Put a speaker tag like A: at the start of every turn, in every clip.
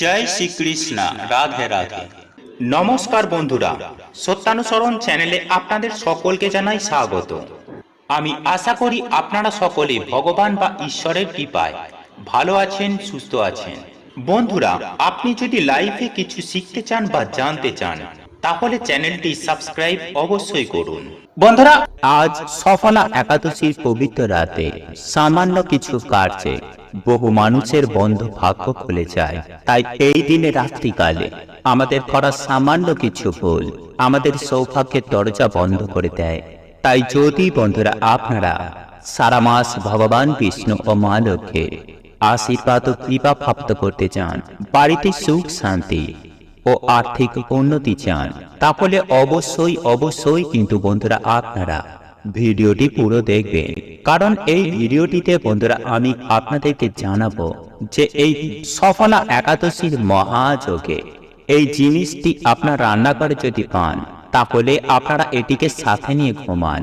A: জয় শ্রীকৃষ্ণ, রাধে রাধে। নমস্কার বন্ধুরা, সত্যানুসরণ চ্যানেলে আপনাদের সকলকে জানাই স্বাগত। আমি আশা করি আপনারা সকলে ভগবান বা ঈশ্বরের কৃপায় ভালো আছেন, সুস্থ আছেন। বন্ধুরা, আপনি যদি লাইফে কিছু শিখতে চান বা জানতে চান, তাহলে চ্যানেলটি সাবস্ক্রাইব অবশ্যই করুন। বন্ধুরা,
B: আজ সফলা একাদশীর পবিত্র রাতে সামান্য কিছু কার্যে বহু মানুষের বন্ধ ভাগ্য খুলে যায়। তাই এই দিনে রাত্রিকালে আমাদের করা সামান্য কিছু ভুল আমাদের সৌভাগ্যের দরজা বন্ধ করে দেয়। তাই যদি বন্ধুরা আপনারা সারা মাস ভগবান বিষ্ণু ও মা আশীর্বাদ ও কৃপা প্রাপ্ত করতে চান, বাড়িতে সুখ, শান্তি ও আর্থিক উন্নতি চান, তাহলে অবশ্যই অবশ্যই কিন্তু বন্ধুরা আপনারা ভিডিওটি পুরো দেখবেন। কারণ এই ভিডিওটিতে বন্ধুরা আমি আপনাদেরকে জানাব যে এই সফলা একাদশীর মহাযোগে এই জিনিসটি আপনার রান্নাঘরে যদি পান, তাহলে আপনারা এটিকে সাথে নিয়ে ঘুমান।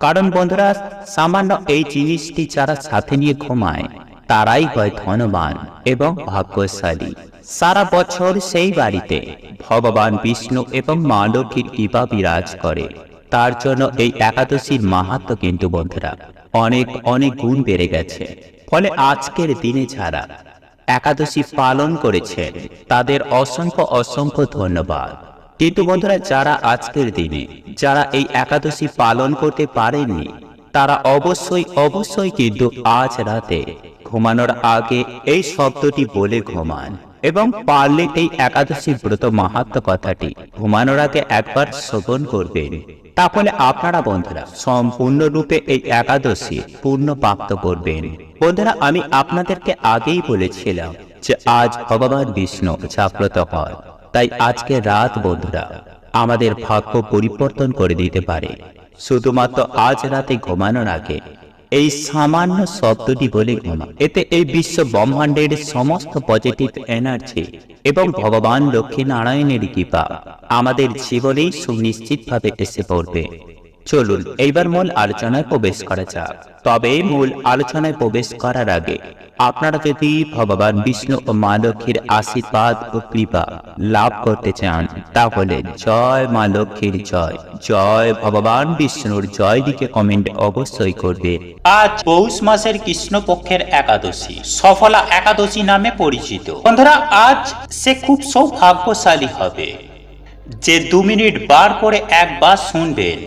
B: কারণ বন্ধুরা, সামান্য এই জিনিসটি যারা সাথে নিয়ে ঘুমায়, তারাই হয় ধনবান এবং ভাগ্যশালী। সারা বছর সেই বাড়িতে ভগবান বিষ্ণু এবং মা লক্ষ্মীর কৃপা বিরাজ করে। তার জন্য এই একাদশীর মাহাত্ম কিন্তু বন্ধুরা, অনেক অনেক গুণ বেড়ে গেছে। ফলে আজকের দিনে যারা একাদশী পালন করেছেন তাদের অসংখ্য অসংখ্য ধন্যবাদ। কিন্তু বন্ধুরা, যারা আজকের দিনে, যারা এই একাদশী পালন করতে পারেননি, তারা অবশ্যই অবশ্যই কিন্তু আজ রাতে ঘুমানোর আগে এই শব্দটি বলে ঘুমান এবং পারলে এই একাদশী ব্রত মাহাত্ম কথাটি ঘুমানোর আগে একবার শ্রবণ করবেন। তাহলে আপনারা বন্ধুরা সম্পূর্ণরূপে এই একাদশী পূর্ণ প্রাপ্ত করবেন। বন্ধুরা, আমি আপনাদেরকে আগেই বলেছিলাম যে আজ ভগবান বিষ্ণু জাগ্রত হয় তাই আজকে রাত বন্ধুরা, আমাদের ভাগ্য পরিবর্তন করে দিতে পারে। শুধুমাত্র আজ রাতে ঘুমানোর আগে এই সামান্য শব্দটি বলে ঘুমা। এতে এই বিশ্ব ব্রহ্মাণ্ডের সমস্ত পজিটিভ এনার্জি এবং ভগবান লক্ষ্মী নারায়ণের কৃপা আমাদের জীবনেই সুনিশ্চিতভাবে এসে পড়বে। চলুন, এইবার মূল আলোচনায় প্রবেশ করা যাক। তবে মূল আলোচনায় প্রবেশ করার আগে আপনারা যদি ভগবান বিষ্ণু ও মা লক্ষ্মীর আশীর্বাদ ও কৃপা লাভ করতে চান, তাহলে জয় মা লক্ষ্মীর জয়। জয় ভগবান বিষ্ণুর জয় দিকে কমেন্ট অবশ্যই করবে।
A: আজ পৌষ মাসের কৃষ্ণপক্ষের একাদশী, সফলা একাদশী নামে পরিচিত। বন্ধুরা, আজ সে খুব সৌভাগ্যশালী হবে। যে দু মিনিট বার করে একবার শুনবেন।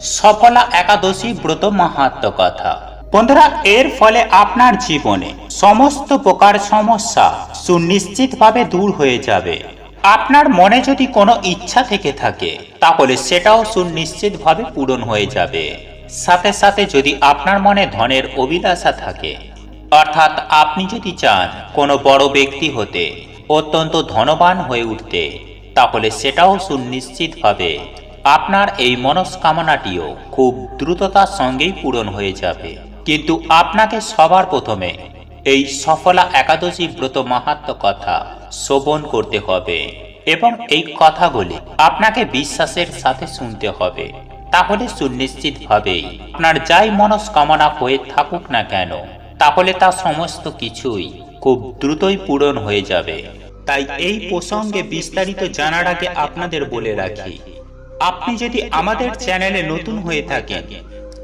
A: সফলা একাদশী ব্রত মাহাত্ম কথা। বন্ধুরা, এর ফলে আপনার জীবনে সমস্ত প্রকার সমস্যা সুনিশ্চিতভাবে দূর হয়ে যাবে। আপনার মনে যদি কোনো ইচ্ছা থেকে থাকে, তাহলে সেটাও সুনিশ্চিতভাবে পূরণ হয়ে যাবে। সাথে সাথে যদি আপনার মনে ধনের অভিলাষা থাকে, অর্থাৎ আপনি যদি চান কোনো বড় ব্যক্তি হতে, অত্যন্ত ধনবান হয়ে উঠতে, তাহলে সেটাও সুনিশ্চিতভাবে আপনার এই মনস্কামনাটিও খুব দ্রুততার সঙ্গেই পূরণ হয়ে যাবে। কিন্তু আপনাকে সবার প্রথমে এই সফলা একাদশী ব্রত মাহাত্ম কথা শ্রবণ করতে হবে এবং এই কথাগুলি আপনাকে বিশ্বাসের সাথে শুনতে হবে। তাহলে সুনিশ্চিতভাবেই আপনার যাই মনস্কামনা হয়ে থাকুক না কেন, তাহলে তা সমস্ত কিছুই খুব দ্রুতই পূরণ হয়ে যাবে। তাই এই প্রসঙ্গে বিস্তারিত জানার আগে আপনাদের বলে রাখি, আপনি যদি আমাদের চ্যানেলে নতুন হয়ে থাকেন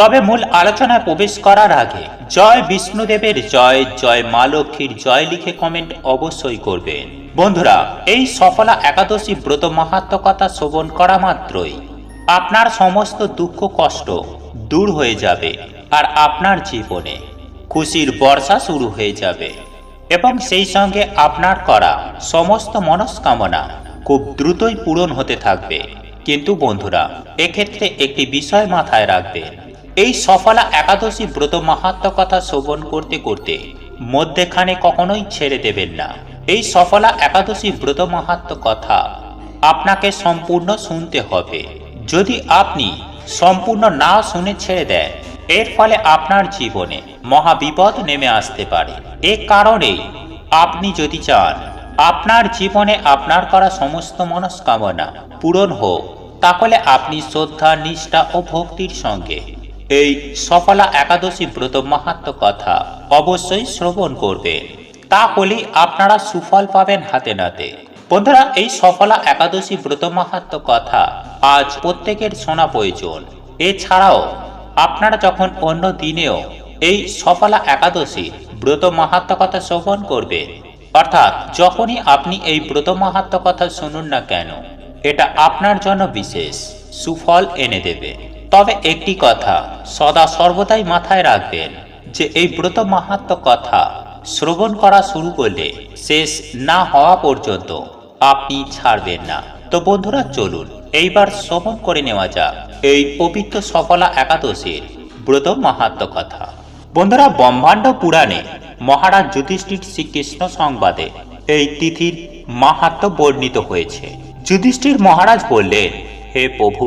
A: তবে মূল আলোচনায় প্রবেশ করার আগে, জয় বিষ্ণুদেবের জয় জয় মা লক্ষ্মীর জয় লিখে কমেন্ট অবশ্যই করবেন। বন্ধুরা, এই সফলা একাদশী ব্রত মাহাত্ম কথা করা মাত্রই আপনার সমস্ত দুঃখ, কষ্ট দূর হয়ে যাবে আর আপনার জীবনে খুশির বর্ষা শুরু হয়ে যাবে এবং সেই সঙ্গে আপনার করা সমস্ত মনস্কামনা খুব দ্রুতই পূরণ হতে থাকবে। কিন্তু বন্ধুরা, এক্ষেত্রে একটি বিষয় মাথায় রাখবেন। এই সফলা একাদশী ব্রত মাহাত্ম কথা শ্রবণ করতে করতে মধ্যেখানে কখনোই ছেড়ে দেবেন না। এই সফলা একাদশী ব্রত মাহাত্ম কথা আপনাকে সম্পূর্ণ শুনতে হবে। যদি আপনি সম্পূর্ণ না শুনে ছেড়ে দেন, এর ফলে আপনার জীবনে মহাবিপদ নেমে আসতে পারে। এ কারণে আপনি যদি চান, আপনার জীবনে আপনার করা সমস্ত মনস্কামনা পূরণ হোক, তাহলে আপনি শ্রদ্ধা, নিষ্ঠা ও ভক্তির সঙ্গে এই সফলা একাদশী ব্রত মাহাত্ম কথা অবশ্যই শ্রবণ করবেন। তাহলে আপনারা সুফল পাবেন হাতে নাতে। বন্ধুরা, এই সফলা একাদশী ব্রত মাহাত্ম কথা আজ প্রত্যেকের শোনা প্রয়োজন। এছাড়াও, আপনারা যখন অন্য দিনেও এই সফলা একাদশী ব্রত মাহাত্ম কথা শ্রবণ করবেন, অর্থাৎ যখনই আপনি এই ব্রত মাহাত্ম কথা শুনুন না কেন, এটা আপনার জন্য বিশেষ। সুফল এনে দেবে। তবে একটি কথা সদা সর্বদাই মাথায় রাখবেন যে এই ব্রত মাহাত্ম কথা শ্রবণ করা শুরু করলে শেষ না হওয়া পর্যন্ত আপনি ছাড়বেন না। তো বন্ধুরা, চলুন এইবার শ্রবণ করে নেওয়া যাক এই পবিত্র সফলা একাদশীর ব্রত মাহাত্ম কথা। বন্ধুরা, ব্রহ্মাণ্ড পুরাণে মহারাজ যুধিষ্ঠির শ্রীকৃষ্ণ সংবাদে এই তিথির মাহাত্ম বর্ণিত হয়েছে। যুধিষ্ঠির মহারাজ বললেন, হে প্রভু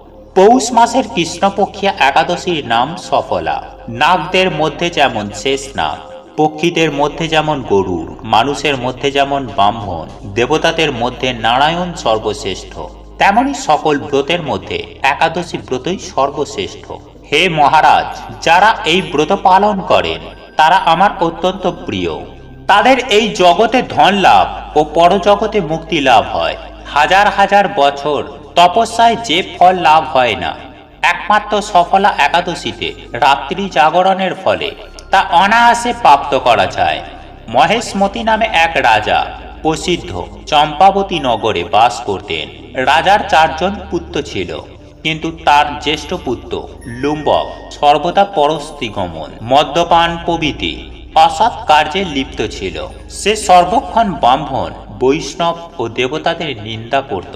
A: পৌষ মাসের কৃষ্ণপক্ষিয়া একাদশীর নাম সফলা। নাগদের মধ্যে যেমন শেষ নাগ, পক্ষীদের মধ্যে যেমন গরুর, মানুষের মধ্যে যেমন ব্রাহ্মণ, দেবতাদের মধ্যে নারায়ণ সর্বশ্রেষ্ঠ তেমনই সকল ব্রতের মধ্যে একাদশী ব্রতই সর্বশ্রেষ্ঠ। হে মহারাজ, যারা এই ব্রত পালন করেন, তারা আমার অত্যন্ত প্রিয়। তাদের এই জগতে ধন লাভ ও পরজগতে মুক্তি লাভ হয়। হাজার হাজার বছর তপস্যায় যে ফল লাভ হয় না, একমাত্র সফলা একাদশীতে রাত্রি জাগরণের ফলে তা অনায়াসে প্রাপ্ত করা যায়। মহেশমতি নামে এক রাজা প্রসিদ্ধ চম্পাবতী নগরে বাস করতেন। রাজার চারজন পুত্র ছিল, কিন্তু তার জ্যেষ্ঠ পুত্র লুম্বক সর্বদা পরস্তিগমন, মদ্যপান প্রভৃতি অসৎ কার্যে লিপ্ত ছিল। সে সর্বক্ষণ ব্রাহ্মণ, বৈষ্ণব ও দেবতাদের নিন্দা করত।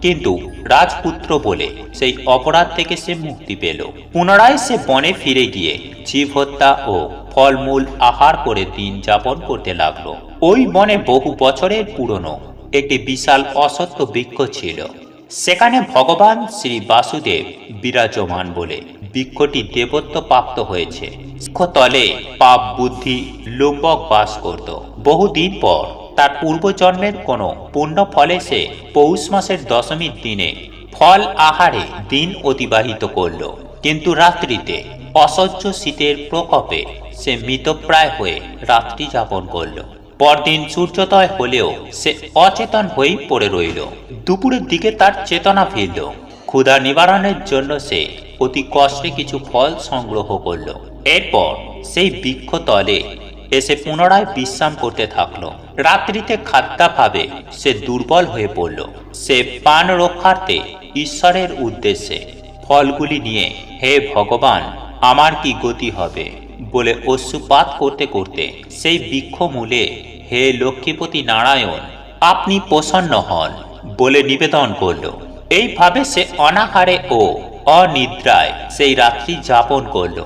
A: কিন্তু রাজপুত্র বলে সেই অপরাধ থেকে সে মুক্তি পেল। পুনরায় সে বনে ফিরে গিয়ে জীব হত্যা ও ফলমূল আহার করে দিন যাপন করতে লাগল। ওই বনে বহু বছরের পুরনো একটি বিশাল অসত্য বৃক্ষ ছিল। সেখানে ভগবান শ্রী বাসুদেব বিরাজমান বলে বৃক্ষটি দেবত্ব প্রাপ্ত হয়েছে। তলে পাপ বুদ্ধি লুম্বক বাস করত। বহুদিন পর তার পূর্বজন্মের কোনো পুণ্য ফলে সে পৌষ মাসের দশমীর দিনে ফল আহারে দিন অতিবাহিত করল। কিন্তু রাত্রিতে অসহ্য শীতের প্রকোপে সে মৃতপ্রায় হয়ে রাত্রি যাপন করল। পরদিন সূর্যোদয় হলেও সে অচেতন হয়েই পড়ে রইল। দুপুরের দিকে তার চেতনা ফিরল। ক্ষুধা নিবারণের জন্য সে অতি কষ্টে কিছু ফল সংগ্রহ করল। এরপর সেই বৃক্ষ তলে এসে পুনরায় বিশ্রাম করতে থাকল। রাত্রিতে খাদ্যাভাবে সে দুর্বল হয়ে পড়ল। সে পান রক্ষার্থে ঈশ্বরের উদ্দেশ্যে ফলগুলি নিয়ে, হে ভগবান, আমার কি গতি হবে? বলে অশ্রুপাত করতে করতে সেই বৃক্ষ মূলে, হে লক্ষ্মীপতি নারায়ণ, আপনি প্রসন্ন হন বলে নিবেদন করল। এইভাবে সে অনাহারে ও অনিদ্রায় সেই রাত্রি যাপন করল।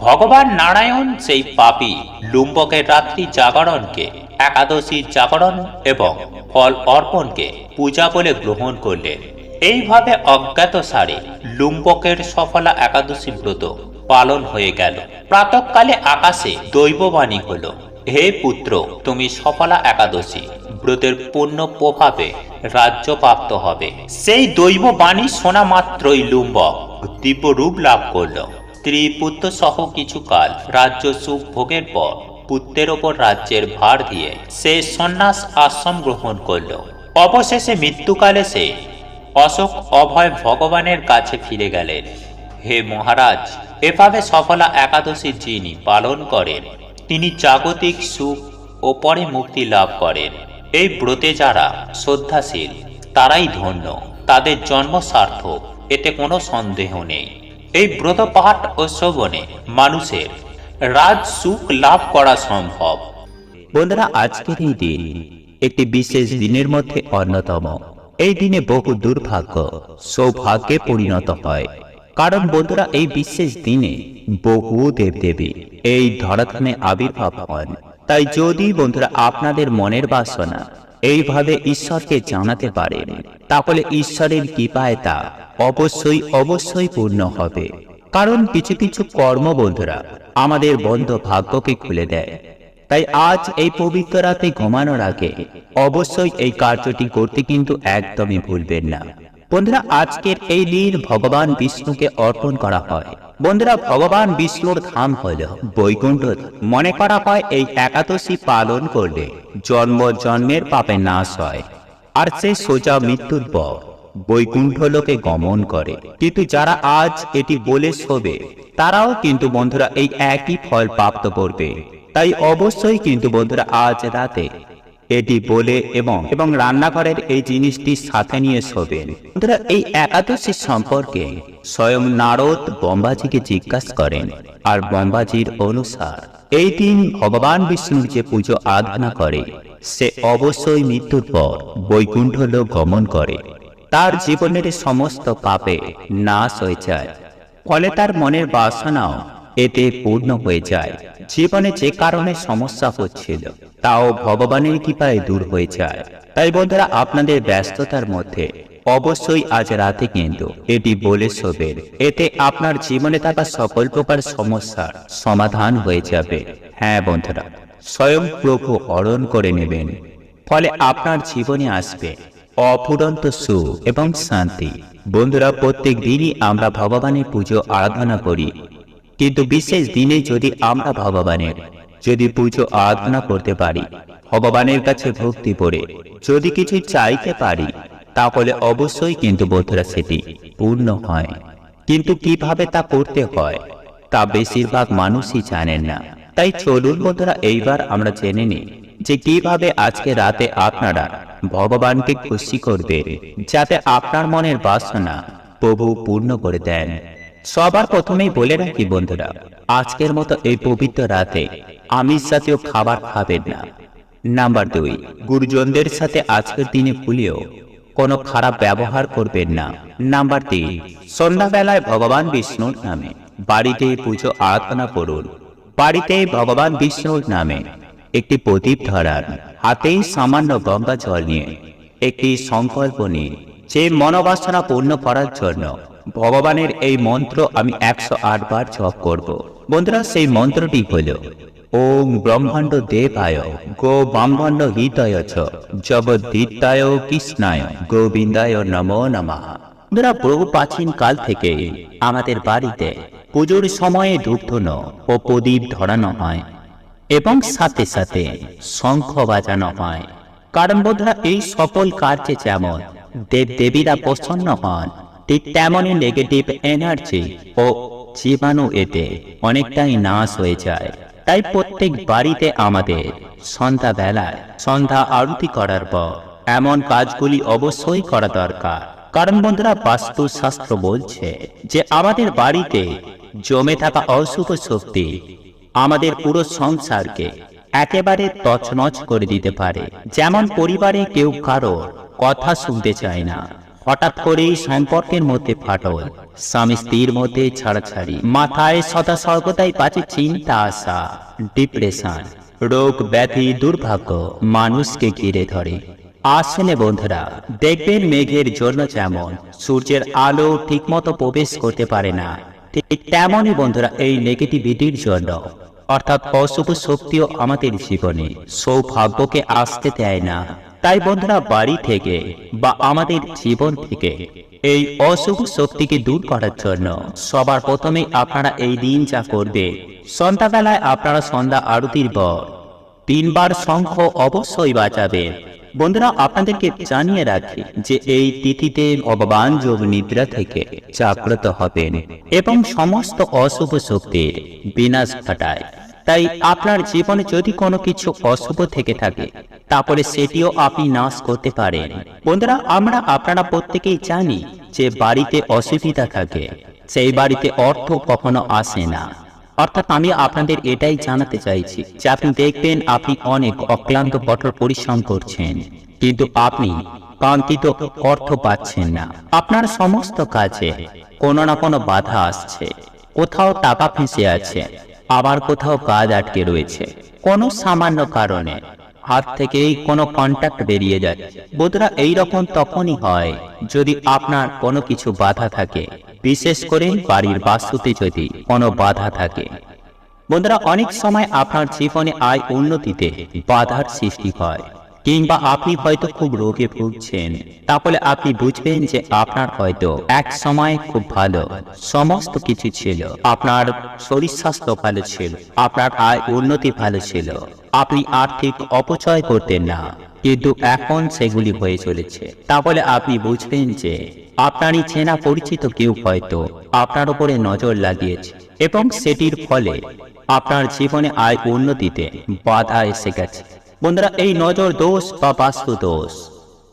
A: ভগবান নারায়ণ সেই পাপী লুম্বকের রাত্রি জাগরণকে একাদশীর জাগরণ এবং ফল অর্পণকে পূজা বলে গ্রহণ করলেন। এইভাবে অজ্ঞাত সারে লুম্বকের সফলা একাদশী ব্রত পালন হয়ে গেল। প্রাতকালে আকাশে দৈববাণী হল, হে পুত্র, তুমি সফলা একাদশী ব্রতের পূর্ণ প্রভাবে রাজ্য প্রাপ্ত হবে। সেই দৈব বাণী শোনা মাত্রই লুম্বক দিব্য রূপ লাভ করল। স্ত্রী পুত্র সহ কিছু কাল রাজ্য সুখ ভোগের পর পুত্রের ওপর রাজ্যের ভার দিয়ে সে সন্ন্যাস আশ্রম গ্রহণ করল। অবশেষে মৃত্যুকালে সে অশোক অভয় ভগবানের কাছে ফিরে গেলেন। হে মহারাজ, এভাবে সফলা একাদশী যিনি পালন করেন, তিনি জাগতিক সুখ ও পরে মুক্তি লাভ করেন। এই ব্রতে যারা শ্রদ্ধাশীল, তারাই ধন্য। তাদের জন্ম সার্থক, এতে কোনো সন্দেহ নেই। এই ব্রত পাঠ ও শ্রবণে মানুষের রাজ সুখ লাভ করা সম্ভব।
B: বন্ধুরা, আজকের এই দিন একটি বিশেষ দিনের মধ্যে অন্যতম। এই দিনে বহু দুর্ভাগ্য, সৌভাগ্যে পরিণত হয়। কারণ বন্ধুরা, এই বিশেষ দিনে বহু দেবদেবী এই ধরাধামে আবির্ভাব হন। তাই যদি বন্ধুরা, আপনাদের মনের বাসনা এইভাবে ঈশ্বরকে জানাতে পারেন, তাহলে ঈশ্বরের কৃপায় তা অবশ্যই অবশ্যই পূর্ণ হবে। কারণ কিছু কিছু কর্ম বন্ধুরা আমাদের বন্ধ ভাগ্যকে খুলে দেয়। তাই আজ এই পবিত্র রাতে ঘুমানোর আগে অবশ্যই এই কার্যটি করতে কিন্তু একদমই ভুলবেন না। বন্ধুরা, আজকের এই দিন ভগবান বিষ্ণুকে অর্পণ করা হয়। বন্ধুরা, ভগবান বিষ্ণুর ধাম হল বৈকুণ্ঠ মনে করা হয় এই একাদশী পালন করলে জন্ম জন্মের পাপে নাশ হয়, আর সে সোজা মৃত্যুর পর বৈকুণ্ঠ লোকে গমন করে। কিন্তু যারা আজ এটি বলে শোবে, তারাও কিন্তু বন্ধুরা এই একই ফল প্রাপ্ত করবে। তাই অবশ্যই কিন্তু বন্ধুরা, আজ রাতে এটি বলে এবং এবং রান্নাঘরের এই জিনিসটি সাথে নিয়ে শোবেন। বন্ধুরা এই একাদশী সম্পর্কে স্বয়ং নারদ বম্বাজিকে জিজ্ঞাসা করেন, আর বম্বাজির অনুসার, এই দিন ভগবান বিষ্ণুর যে পুজো আরাধনা করে, সে অবশ্যই মৃত্যুর পর বৈকুণ্ঠ লোক গমন করে। তার জীবনের সমস্ত পাপে নাশ হয়ে যায়। ফলে তার মনের বাসনাও এতে পূর্ণ হয়ে যায়। জীবনে যে কারণে সমস্যা হচ্ছিল, তাও ভগবানের কৃপায় দূর হয়ে যায়। তাই বন্ধুরা, আপনাদের ব্যস্ততার মধ্যে অবশ্যই আজ রাতে কিন্তু এটি বলে শোবেন এতে আপনার জীবনে থাকা সকল প্রকার সমস্যার সমাধান হয়ে যাবে। হ্যাঁ বন্ধুরা, স্বয়ং প্রভু হরণ করে নেবেন, ফলে আপনার জীবনে আসবে অফুরন্ত সুখ এবং শান্তি। বন্ধুরা, প্রত্যেক দিনই আমরা ভগবানের পুজো আরাধনা করি। কিন্তু বিশেষ দিনে যদি আমরা ভগবানের, যদি পুজো আরাধনা করতে পারি, ভগবানের কাছে ভক্তি করে, যদি কিছু চাইতে পারি, তাহলে অবশ্যই কিন্তু বন্ধুরা সেটি পূর্ণ হয়। কিন্তু কীভাবে তা করতে হয়, তা বেশিরভাগ মানুষই জানেন না। তাই চলুন বন্ধুরা, এইবার আমরা জেনে নিই যে কীভাবে আজকে রাতে আপনারা ভগবানকে খুশি করবে যাতে আপনার মনের বাসনা প্রভু পূর্ণ করে দেন। সবার প্রথমেই বলে রাখি বন্ধুরা, আজকের মতো এই পবিত্র রাতে আমিষ জাতীয় খাবার খাবেন না। নাম্বার দুই, গুরুজনদের সাথে আজকের দিনে ভুলেও কোনো খারাপ ব্যবহার করবেন না। নাম্বার তিন, সন্ধ্যাবেলায় ভগবান বিষ্ণুর নামে বাড়িতে পুজো আরাধনা করুন। বাড়িতে ভগবান বিষ্ণুর নামে একটি প্রদীপ ধরান। হাতেই সামান্য গঙ্গা জল নিয়ে একটি সংকল্প নিন যে মনোবাসনা পূর্ণ করার জন্য ভগবানের এই মন্ত্র আমি একশো আট বার জপ করব। বন্ধুরা, সেই মন্ত্রটি হল ওম ব্রহ্মাণ্ড দেবায় গো ব্রাহ্মণ্ড হিতয় জগদ্দিতায় কৃষ্ণায় গোবিন্দায় নমো নমঃ। বন্ধুরা, বহু প্রাচীন কাল থেকে আমাদের বাড়িতে পুজোর সময়ে ধূপধুন ও প্রদীপ ধরানো হয় এবং সাথে সাথে শঙ্খ বাজানো হয়। কারণ বন্ধুরা, এই সকল কার্যে যেমন দেব দেবীরা প্রসন্ন হন ঠিক তেমনই নেগেটিভ এনার্জি ও জীবাণু এতে অনেকটাই নাশ হয়ে যায়। তাই প্রত্যেক বাড়িতে আমাদের সন্ধ্যা বেলায় সন্ধ্যা আরতি করার পর এমন কাজগুলি অবশ্যই করা দরকার। কারণ বন্ধুরা বাস্তু শাস্ত্র বলছে যে আমাদের বাড়িতে জমে থাকা অশুভ শক্তি আমাদের পুরো সংসারকে একেবারে তছনছ করে দিতে পারে। যেমন পরিবারে কেউ কারোর কথা শুনতে চায় না হঠাৎ করেই সম্পর্কের মধ্যে ফাটল। স্বামী স্ত্রীর মধ্যে ছাড়াছাড়ি। মাথায় সদা সর্বদাই পাচ্ছে চিন্তা আসা ডিপ্রেশন, রোগ ব্যাধি, দুর্ভাগ্য, মানুষকে ঘিরে ধরে। আসলে বন্ধুরা, দেখবেন মেঘের জন্য যেমন সূর্যের আলো ঠিকমতো প্রবেশ করতে পারে না। ঠিক তেমনই বন্ধুরা, এই নেগেটিভিটির জন্য। অর্থাৎ অশুভ শক্তিও আমাদের জীবনে সৌভাগ্যকে আসতে দেয় না। তাই বন্ধুরা, বাড়ি থেকে বা আমাদের জীবন থেকে এই অশুভ শক্তিকে দূর করার জন্য সবার প্রথমে আপনারা এই দিন যা করবে, সন্ধ্যাবেলায় আপনারা সন্ধ্যা আরতির পর তিনবার শঙ্খ অবশ্যই বাজাবেন বন্ধুরা, আপনাদেরকে জানিয়ে রাখি যে এই তিথিতে ভগবান যোগ নিদ্রা থেকে জাগ্রত হবেন এবং সমস্ত অশুভ শক্তির বিনাশ ঘটায়। তাই আপনার জীবনে যদি কোনো কিছু অশুভ থেকে থাকে তারপরে সেটিও আপনি নাশ করতে পারেন। বন্ধুরা, আমরা আপনারা প্রত্যেকেই জানি যে বাড়িতে অসুবিধা থাকে। সেই বাড়িতে অর্থ কখনো আসে না। অর্থাৎ আমি আপনাদের এটাই জানাতে চাইছি যে আপনি দেখবেন আপনি অনেক অক্লান্ত কঠোর পরিশ্রম করছেন, কিন্তু আপনি কাঙ্ক্ষিত অর্থ পাচ্ছেন না। আপনার সমস্ত কাজে কোনো না কোনো বাধা আসছে। কোথাও টাকা ফেঁসে আছে, আবার কোথাও কাজ আটকে রয়েছে। কোনো সামান্য কারণে হাত থেকেই কোনো কন্ট্যাক্ট বেরিয়ে যায়। বোধরা এইরকম তখনই হয় যদি আপনার কোনো কিছু বাধা থাকে, বিশেষ করে বাড়ির বাস্তুতে যদি কোনো বাধা থাকে। বন্ধুরা, অনেক সময় আপনার জীবনে আয় উন্নতিতে বাধার সৃষ্টি হয়। কিংবা আপনি হয়তো খুব রোগে ভুগছেন। তাহলে আপনি বুঝবেন যে আপনার হয়তো এক সময় খুব ভালো সমস্ত কিছু ছিল। আপনার শরীর স্বাস্থ্য ভালো ছিল, আপনার আয় উন্নতি ভালো ছিল। আপনি আর্থিক অপচয় করতেন না, কিন্তু এখন সেগুলি হয়ে চলেছে। তাহলে আপনি বুঝবেন যে আপনারই চেনা পরিচিত কেউ হয়তো আপনার উপরে নজর লাগিয়েছে এবং সেটির ফলে আপনার জীবনে আয় উন্নতিতে বাধা এসে গেছে। বন্ধুরা, এই নজর দোষ বা বাস্তু দোষ?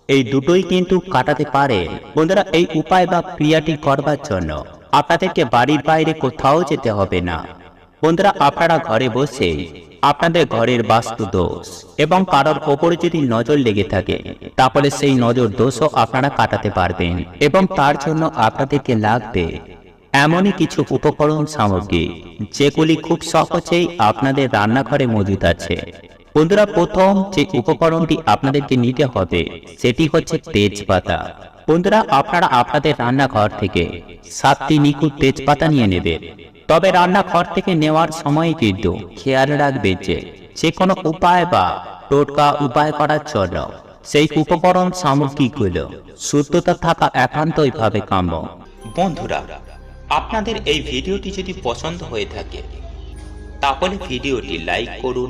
B: এই দুটোই কিন্তু কাটাতে পারে। বন্ধুরা, এই উপায় বা ক্রিয়াটি করবার জন্য আপনাদেরকে বাড়ির বাইরে কোথাও যেতে হবে না। বন্ধুরা, আপনারা ঘরে বসে আপনাদের ঘরের বাস্তু দোষ এবং কারোর ওপরে যদি নজর লেগে থাকে, তাহলে সেই নজর দোষও আপনারা কাটাতে পারবেন এবং তার জন্য আপনাদেরকে লাগবে এমনই কিছু উপকরণ সামগ্রী, যেগুলি খুব সহজেই আপনাদের রান্নাঘরে মজুদ আছে। বন্ধুরা, প্রথম যে উপকরণটি আপনাদেরকে নিতে হবে, সেটি হচ্ছে তেজপাতা। বন্ধুরা, আপনারা আপনাদের রান্নাঘর থেকে সাতটি নিখুঁত তেজপাতা নিয়ে নেবেন। তবে রান্নাঘর থেকে নেওয়ার সময় কিন্তু খেয়াল রাখবে যে যে কোনো উপায় বা টোটকা উপায় করার জন্য সেই উপকরণ সামগ্রীগুলো শুদ্ধতা থাকা একান্তই ভাবে কাম্য।
A: বন্ধুরা, আপনাদের এই ভিডিওটি যদি পছন্দ হয়ে থাকে, তাহলে ভিডিওটি লাইক করুন